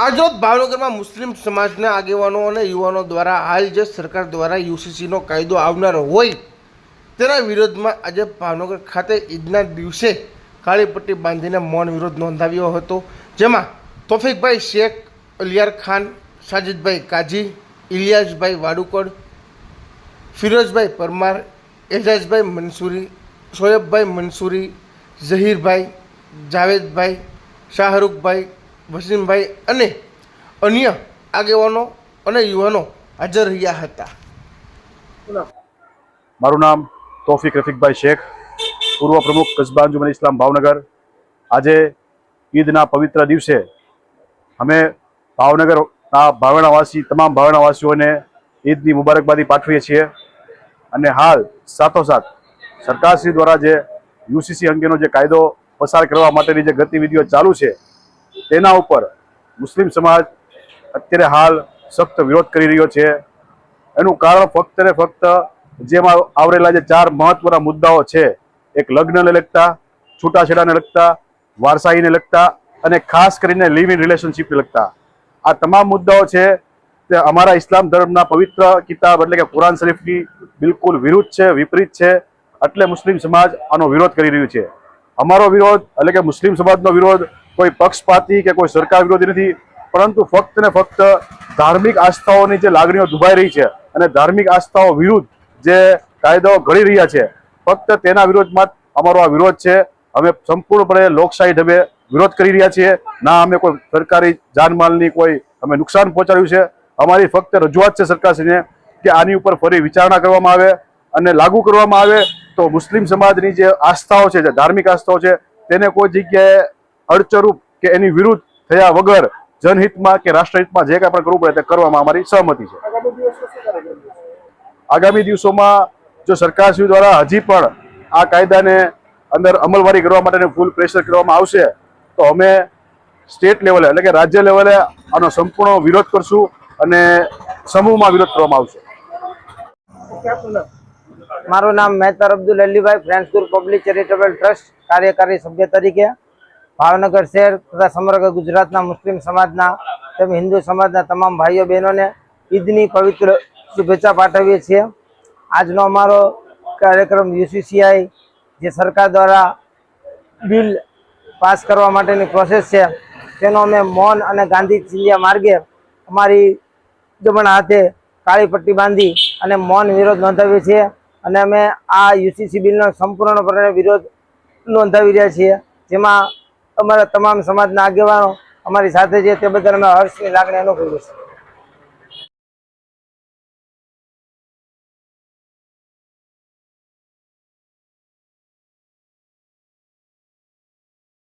આજરોજ ભાવનગરમાં મુસ્લિમ સમાજના આગેવાનો અને યુવાનો દ્વારા હાલ જે સરકાર દ્વારા યુસીસીનો કાયદો આવનારો હોય તેના વિરોધમાં આજે ભાવનગર ખાતે ઈદના દિવસે કાળી પટ્ટી બાંધીને મૌન વિરોધ નોંધાવ્યો હતો. જેમાં તોફિકભાઈ શેખ, અલિયાર ખાન, સાજિદભાઈ કાજી, ઇલિયાસભાઈ વાડુકડ, ફિરોઝભાઈ પરમાર, એજાજભાઈ મંસૂરી શોએબભાઈ મંસૂરી ઝહીરભાઈ, જાવેદભાઈ, શાહરૂખભાઈ વસીમભાઈ અને અન્ય આગેવાનો અને યુવાનો હાજર રહ્યા હતા. મારું નામ તોફિક રફીકભાઈ શેખ, પૂર્વ પ્રમુખ કસ્બા અંજુમન ઇસ્લામ ભાવનગર. આજે ઈદના પવિત્ર દિવસે અમે ભાવનગરના ભાવેણાવાસી, તમામ ભાવેણાવાસીઓને ઈદની મુબારકબાદી પાઠવીએ છીએ. અને હાલ સાથોસાથ સરકારશ્રી દ્વારા જે યુસીસી અંગેનો જે કાયદો પસાર કરવા માટેની જે ગતિવિધિઓ ચાલુ છે તેના ઉપર મુસ્લિમ સમાજ અત્યારે હાલ સખ્ત વિરોધ કરી રહ્યો છે. એનું કારણ ફક્ત ને ફક્ત જેમાં આવરેલા જે ચાર મહત્વના મુદ્દાઓ છે, એક લગ્નને લગતા, છૂટાછેડાને લગતા, વારસાઈને લગતા અને ખાસ કરીને લિવ ઇન રિલેશનશીપને લગતા. આ તમામ મુદ્દાઓ છે તે અમારા ઇસ્લામ ધર્મના પવિત્ર કિતાબ એટલે કે કુરાન શરીફની બિલકુલ વિરુદ્ધ છે, વિપરીત છે, એટલે મુસ્લિમ સમાજ આનો વિરોધ કરી રહ્યું છે. અમારો વિરોધ એટલે કે મુસ્લિમ સમાજનો વિરોધ કોઈ પક્ષપાતી કે કોઈ સરકાર વિરોધી નથી, પરંતુ ફક્ત ને ફક્ત ધાર્મિક આસ્થાઓની જે લાગણીઓ દુભાઈ રહી છે અને ધાર્મિક આસ્થાઓ વિરુદ્ધ જે કાયદાઓ ઘડી રહ્યા છે, ફક્ત તેના વિરોધમાં અમારો આ વિરોધ છે. અમે સંપૂર્ણપણે લોકશાહી ઢબે વિરોધ કરી રહ્યા છીએ. ના, અમે કોઈ સરકારી જાનમાલની કોઈ અમે નુકસાન પહોંચાડ્યું છે. અમારી ફક્ત રજૂઆત છે સરકારશ્રીને કે આની ઉપર ફરી વિચારણા કરવામાં આવે અને લાગુ કરવામાં આવે તો મુસ્લિમ સમાજની જે આસ્થાઓ છે, જે ધાર્મિક આસ્થાઓ છે, તેને કોઈ જગ્યાએ અડચરૂપ કે એની વિરુદ્ધ થયા વગર જનહિતમાં કે રાષ્ટ્રહિતમાં જે કાંઈ પણ કરવું પડે તે કરવામાં અમારી સહમતિ છે. આગામી દિવસોમાં જો સરકારશ્રી દ્વારા હજી પણ આ કાયદાને અંદર અમલવારી કરવા માટેનું ફૂલ પ્રેશર કરવામાં આવશે તો અમે સ્ટેટ લેવલે એટલે કે રાજ્ય લેવલે આનો સંપૂર્ણ વિરોધ કરશું અને સમૂહમાં વિરોધ કરવામાં આવશે. મારું નામ Mehtar Abdul Alibhai friends group public charitable trust કાર્યકારી સભ્ય તરીકે. ભાવનગર શહેર તથા સમગ્ર ગુજરાતના મુસ્લિમ સમાજના તેમજ હિન્દુ સમાજના તમામ ભાઈઓ બહેનોને ઈદની પવિત્ર શુભેચ્છા પાઠવીએ છીએ. આજનો અમારો કાર્યક્રમ યુસીસીઆઈ જે સરકાર દ્વારા બિલ પાસ કરવા માટેની પ્રોસેસ છે, તેનો અમે મૌન અને ગાંધી ચિંધ્યા માર્ગે અમારી જમણા હાથે કાળી પટ્ટી બાંધી અને મૌન વિરોધ નોંધાવીએ છીએ અને અમે આ યુસીસી બિલનો સંપૂર્ણપણે વિરોધ નોંધાવી રહ્યા છીએ, જેમાં અમારા તમામ સમાજના આગેવાનો અમારી સાથે છે તે બદલ અમે હર્ષની લાગણી અનુભવીએ છીએ